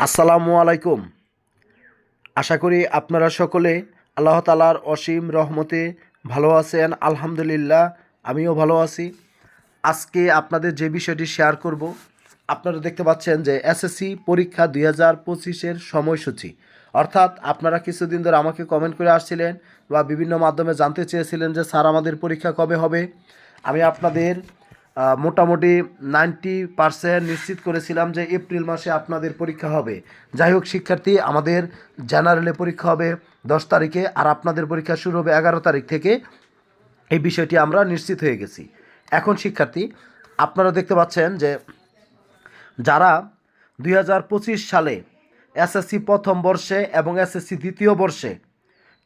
আসসালামু আলাইকুম। আশা করি আপনারা সকলে আল্লাহ তালার অসীম রহমতে ভালো আছেন, আলহামদুলিল্লাহ, আমিও ভালো আছি। আজকে আপনাদের যে বিষয়টি শেয়ার করব, আপনারা দেখতে পাচ্ছেন যে এসএসসি পরীক্ষা দুই হাজার পঁচিশের সময়সূচি। অর্থাৎ আপনারা কিছুদিন ধরে আমাকে কমেন্ট করে আসছিলেন বা বিভিন্ন মাধ্যমে জানতে চেয়েছিলেন যে, স্যার, আমাদের পরীক্ষা কবে হবে? আমি আপনাদের মোটামুটি নাইনটি পার্সেন্ট নিশ্চিত করেছিলাম যে এপ্রিল মাসে আপনাদের পরীক্ষা হবে। যাই হোক, শিক্ষার্থী, আমাদের জেনারেলে পরীক্ষা হবে দশ তারিখে আর আপনাদের পরীক্ষা শুরু হবে এগারো তারিখ থেকে। এই বিষয়টি আমরা নিশ্চিত হয়ে গেছি। এখন শিক্ষার্থী, আপনারা দেখতে পাচ্ছেন যে যারা দুই হাজার পঁচিশ সালে এসএসসি প্রথম বর্ষে এবং এসএসসি দ্বিতীয় বর্ষে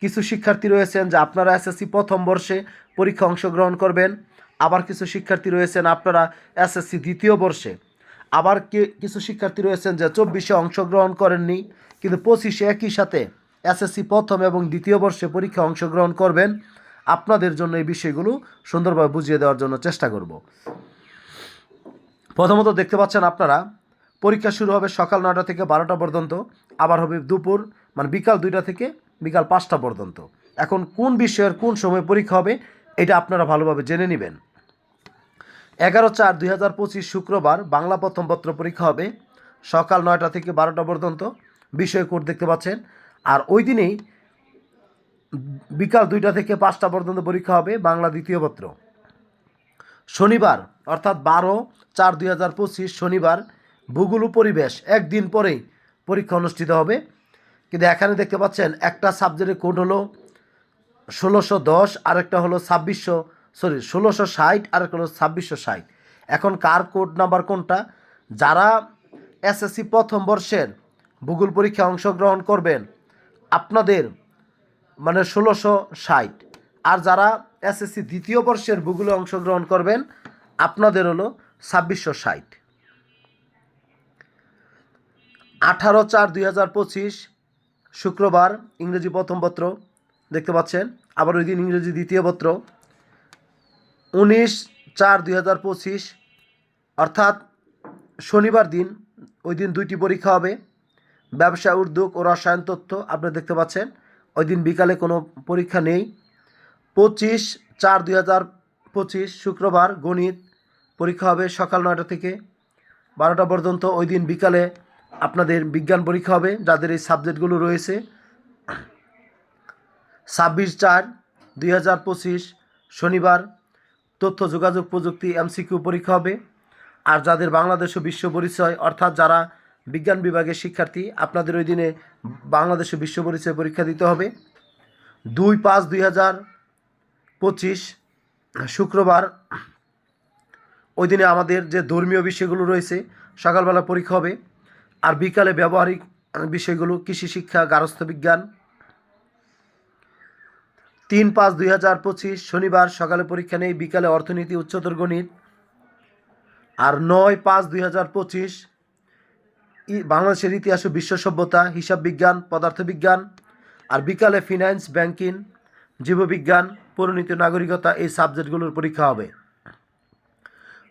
কিছু শিক্ষার্থী রয়েছেন যে আপনারা এসএসসি প্রথম বর্ষে পরীক্ষা অংশগ্রহণ করবেন। আবার কিছু শিক্ষার্থী রয়েছেন আপনারা এসএসসি দ্বিতীয় বর্ষে। আবার কিছু শিক্ষার্থী রয়েছেন যে চব্বিশে অংশগ্রহণ করেননি, কিন্তু পঁচিশে একই সাথে এসএসসি প্রথম এবং দ্বিতীয় বর্ষে পরীক্ষা অংশগ্রহণ করবেন। আপনাদের জন্য এই বিষয়গুলো সুন্দরভাবে বুঝিয়ে দেওয়ার জন্য চেষ্টা করব। প্রথমত দেখতে পাচ্ছেন আপনারা, পরীক্ষা শুরু হবে সকাল নয়টা থেকে বারোটা পর্যন্ত, আবার হবে দুপুর মানে বিকাল দুইটা থেকে বিকাল পাঁচটা পর্যন্ত। এখন কোন বিষয়ের কোন সময় পরীক্ষা হবে, এটা আপনারা ভালোভাবে জেনে নেবেন। এগারো চার দুই হাজার পঁচিশ শুক্রবার বাংলা প্রথম পত্র পরীক্ষা হবে। সকাল নয়টা থেকে বারোটা পর্যন্ত বিষয় কোড দেখতে পাচ্ছেন। আর ওই দিনেই বিকাল দুইটা থেকে পাঁচটা পর্যন্ত পরীক্ষা হবে বাংলা দ্বিতীয় পত্র। শনিবার, অর্থাৎ বারো চার দুই হাজার পঁচিশ শনিবার ভূগোল পরিবেশ একদিন পরেই পরীক্ষা অনুষ্ঠিত হবে। কিন্তু এখানে দেখতে পাচ্ছেন একটা সাবজেক্টের কোড হলো ষোলোশো দশ, আরেকটা হলো ছাব্বিশশো সরি, ষোলোশো ষাট আরেকটা হলো ছাব্বিশশো ষাট। এখন কার কোড নাম্বার কোনটা? যারা এসএসসি প্রথম বর্ষের ভূগোল পরীক্ষায় অংশগ্রহণ করবেন, আপনাদের মানে ষোলোশো ষাট। আর যারা এসএসসি দ্বিতীয় বর্ষের ভূগোলে অংশগ্রহণ করবেন, আপনাদের হলো ছাব্বিশশো ষাট। আঠারো চার দুই হাজার পঁচিশ, শুক্রবার ইংরেজি প্রথম পত্র, দেখতে পাচ্ছেন? আবার ওই দিন ইংরেজি দ্বিতীয় পত্র। উনিশ চার দুই হাজার পঁচিশ, অর্থাৎ শনিবার দিন, ওই দিন দুইটি পরীক্ষা হবে। ব্যবসা, উদ্যোগ ও রসায়ন তথ্য আপনারা দেখতে পাচ্ছেন। ওই দিন বিকালে কোনো পরীক্ষা নেই। পঁচিশ চার দুই হাজার পঁচিশ, শুক্রবার গণিত পরীক্ষা হবে সকাল নয়টা থেকে বারোটা পর্যন্ত। ওই দিন বিকালে আপনাদের বিজ্ঞান পরীক্ষা হবে, যাদের এই সাবজেক্টগুলো রয়েছে। ছাব্বিশ চার দুই হাজার পঁচিশ, শনিবার তথ্য, যোগাযোগ, প্রযুক্তি এমসিকিউ পরীক্ষা হবে। আর যাদের বাংলাদেশ বিশ্ব পরিচয়, অর্থাৎ যারা বিজ্ঞান বিভাগের শিক্ষার্থী, আপনাদের ওই দিনে বাংলাদেশ বিশ্ব পরিচয় পরীক্ষা দিতে হবে। দুই পাঁচ দুই হাজার পঁচিশ শুক্রবার ওই দিনে আমাদের যে ধর্মীয় বিষয়গুলো রয়েছে, সকালবেলা পরীক্ষা হবে। আর বিকালে ব্যবহারিক বিষয়গুলো, কৃষি শিক্ষা, গার্হস্থ্য বিজ্ঞান তিন পাঁচ দুই হাজার পঁচিশ শনিবার সকালে পরীক্ষা নেই, বিকালে অর্থনীতি, উচ্চতর গণিত। আর নয় পাঁচ দুই হাজার পঁচিশ বাংলাদেশের ইতিহাস ও বিশ্ব সভ্যতা, হিসাব বিজ্ঞান, পদার্থবিজ্ঞান। আর বিকালে ফিনান্স, ব্যাংকিং, জীববিজ্ঞান, পরিণীতি নাগরিকতা এই সাবজেক্টগুলোর পরীক্ষা হবে।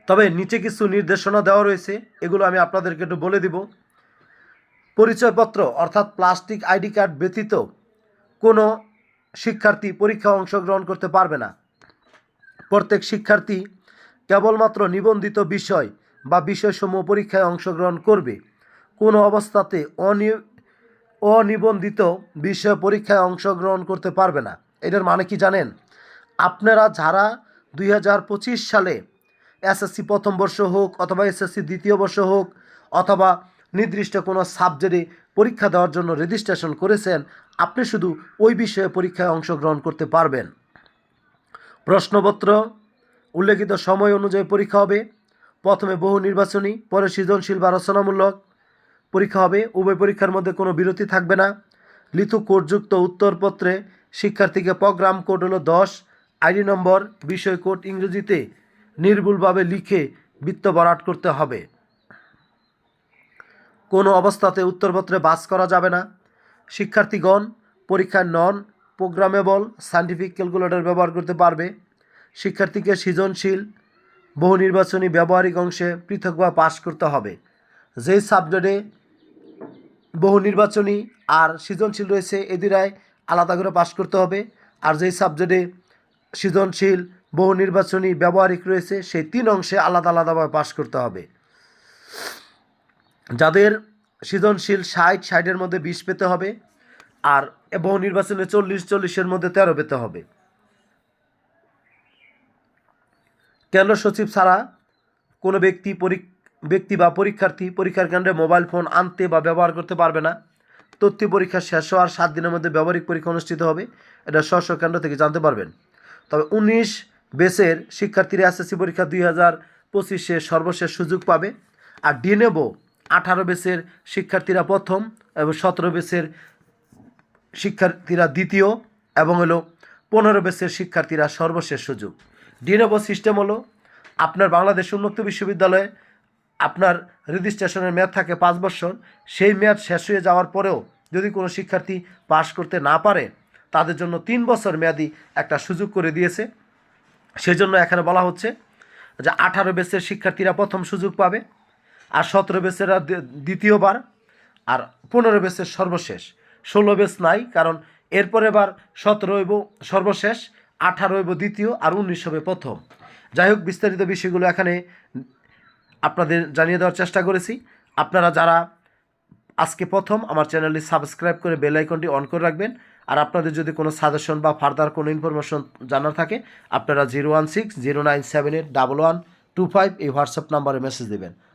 তবে নিচে কিছু নির্দেশনা দেওয়া রয়েছে, এগুলো আমি আপনাদেরকে একটু বলে দিব। পরিচয়পত্র, অর্থাৎ প্লাস্টিক আইডি কার্ড ব্যতীত কোনো শিক্ষার্থী পরীক্ষা অংশগ্রহণ করতে পারবে না। প্রত্যেক শিক্ষার্থী কেবলমাত্র নিবন্ধিত বিষয় বা বিষয়সমূহ পরীক্ষায় অংশগ্রহণ করবে। কোনো অবস্থাতে অনি, অনিবন্ধিত বিষয় পরীক্ষায় অংশগ্রহণ করতে পারবে না। এটার মানে কি জানেন? আপনারা যারা দুই হাজার পঁচিশ সালে এসএসসি প্রথম বর্ষ হোক অথবা এসএসসি দ্বিতীয় বর্ষ হোক অথবা নির্দিষ্ট কোনো সাবজেক্টে পরীক্ষা দেওয়ার জন্য রেজিস্ট্রেশন করেছেন, আপনি শুধু ওই বিষয়ে পরীক্ষায় অংশগ্রহণ করতে পারবেন। প্রশ্নপত্র, উল্লেখিত সময় অনুযায়ী পরীক্ষা হবে, প্রথমে বহু নির্বাচনী, পরে সৃজনশীল বা রচনামূলক। পরীক্ষা হবে, উভয় পরীক্ষার মধ্যে কোনো বিরতি থাকবে না। লিথু কোডযুক্ত উত্তরপত্রে শিক্ষার্থীকে প্রোগ্রাম কোড হলো দশ, আইডি নম্বর, বিষয় কোড ইংরেজিতে নির্ভুলভাবে লিখে বৃত্ত বরাট করতে হবে। কোনো অবস্থাতে উত্তরপত্রে বাস করা যাবে না। শিক্ষার্থীগণ পরীক্ষায় নন, প্রোগ্রামেবল, সাইন্টিফিক ক্যালকুলেটর ব্যবহার করতে পারবে। শিক্ষার্থীকে সৃজনশীল বহু নির্বাচনী ব্যবহারিক অংশে পৃথকভাবে পাশ করতে হবে। যেই সাবজেক্টে বহু নির্বাচনী আর সৃজনশীল রয়েছে এই দুটায় আলাদা করে পাশ করতে হবে। আর যেই সাবজেক্টে সৃজনশীল বহু নির্বাচনী ব্যবহারিক রয়েছে, সেই তিন অংশে আলাদা আলাদাভাবে পাশ করতে হবে। যাদের সৃজনশীল ষাট, ষাটের মধ্যে বিশ পেতে হবে আর বহু নির্বাচনে চল্লিশ, চল্লিশের মধ্যে তেরো পেতে হবে। কেন্দ্র সচিব ছাড়া কোনো ব্যক্তি ব্যক্তি বা পরীক্ষার্থী পরীক্ষার কেন্দ্রে মোবাইল ফোন আনতে বা ব্যবহার করতে পারবে না। তথ্য পরীক্ষা শেষ হওয়ার সাত দিনের মধ্যে ব্যবহারিক পরীক্ষা অনুষ্ঠিত হবে। এটা স্ব কেন্দ্র থেকে জানতে পারবেন। তবে উনিশ বেসের শিক্ষার্থীরা এসএসসি পরীক্ষা দুই হাজার পঁচিশে সর্বশেষ সুযোগ পাবে। আর ডিনেবো আঠারো বেসের শিক্ষার্থীরা প্রথম এবং সতেরো বেসের শিক্ষার্থীরা দ্বিতীয় এবং হলো পনেরো বেসের শিক্ষার্থীরা সর্বশেষ সুযোগ। ডিনেবো সিস্টেম হলো আপনার বাংলাদেশ উন্মুক্ত বিশ্ববিদ্যালয়ে আপনার রেজিস্ট্রেশনের মেয়াদ থাকে পাঁচ বছর। সেই মেয়াদ শেষ হয়ে যাওয়ার পরেও যদি কোনো শিক্ষার্থী পাশ করতে না পারে, তাদের জন্য তিন বছর মেয়াদি একটা সুযোগ করে দিয়েছে। সেজন্য এখানে বলা হচ্ছে যে আঠারো বেসের শিক্ষার্থীরা প্রথম সুযোগ পাবে। আর সতেরো দ্বি- দ্বিতীয়বার আর পনেরো বেসের সর্বশেষ। ষোলো বেস নাই, কারণ এরপরে এবার সতেরো হইব সর্বশেষ, আঠারো হইব দ্বিতীয় আর উনিশ হবে প্রথম। যাই হোক, বিস্তারিত বিষয়গুলো এখানে আপনাদের জানিয়ে দেওয়ার চেষ্টা করেছি। আপনারা যারা আজকে প্রথম, আমার চ্যানেলটি সাবস্ক্রাইব করে বেল আইকনটি অন করে রাখবেন। আর আপনাদের যদি কোনো সাজেশন বা ফার্দার কোনো ইনফরমেশন জানার থাকে, আপনারা zero one six zero nine seven eight double one two five এই হোয়াটসঅ্যাপ নাম্বারে মেসেজ দেবেন।